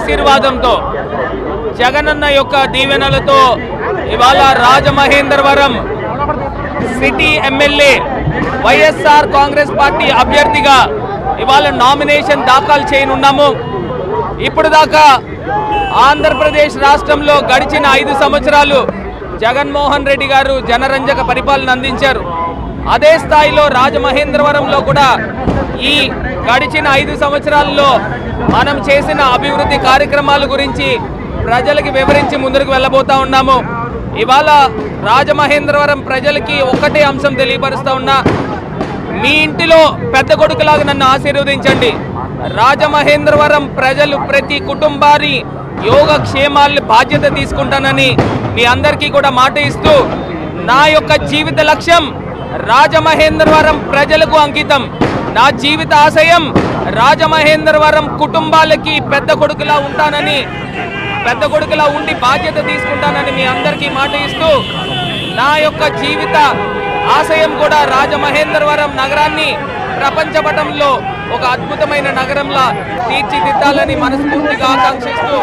ఆశీర్వాదంతో జగనన్న యొక్క దీవెనలతో ఇవాళ Rajamahendravaram city MLA YSR Congress party అభ్యర్థిగా ఇవాళ నామినేషన్ దాఖలు చేయనున్నాము. ఇప్పుడు దాకా ఆంధ్రప్రదేశ్ రాష్ట్రంలో గడిచిన ఐదు సంవత్సరాలు జగన్మోహన్ రెడ్డి గారు జనరంజక పరిపాలన అందించారు. అదే స్థాయిలో రాజమహేంద్రవరంలో కూడా ఈ గడిచిన ఐదు సంవత్సరాల్లో మనం చేసిన అభివృద్ధి కార్యక్రమాల గురించి ప్రజలకి వివరించి ముందుకు వెళ్ళబోతా ఉన్నాము. ఇవాళ రాజమహేంద్రవరం ప్రజలకి ఒక్కటే అంశం తెలియపరుస్తూ ఉన్నా. మీ ఇంటిలో పెద్ద కొడుకులాగా నన్ను ఆశీర్వదించండి. రాజమహేంద్రవరం ప్రజలు ప్రతి కుటుంబాన్ని యోగక్షేమాల్ని బాధ్యత తీసుకుంటానని మీ అందరికీ కూడా మాట ఇస్తూ నా యొక్క జీవిత లక్ష్యం రాజమహేంద్రవరం ప్రజలకు అంకితం. నా జీవిత ఆశయం రాజమహేంద్రవరం కుటుంబాలకి పెద్ద కొడుకులా ఉంటానని పెద్ద కొడుకులా ఉండి బాధ్యత తీసుకుంటానని మీ అందరికీ మాట ఇస్తూ నా యొక్క జీవిత ఆశయం కూడా రాజమహేంద్రవరం నగరాన్ని ప్రపంచపటంలో ఒక అద్భుతమైన నగరంలా తీర్చిదిద్దాలని మనస్ఫూర్తిగా ఆకాంక్షిస్తూ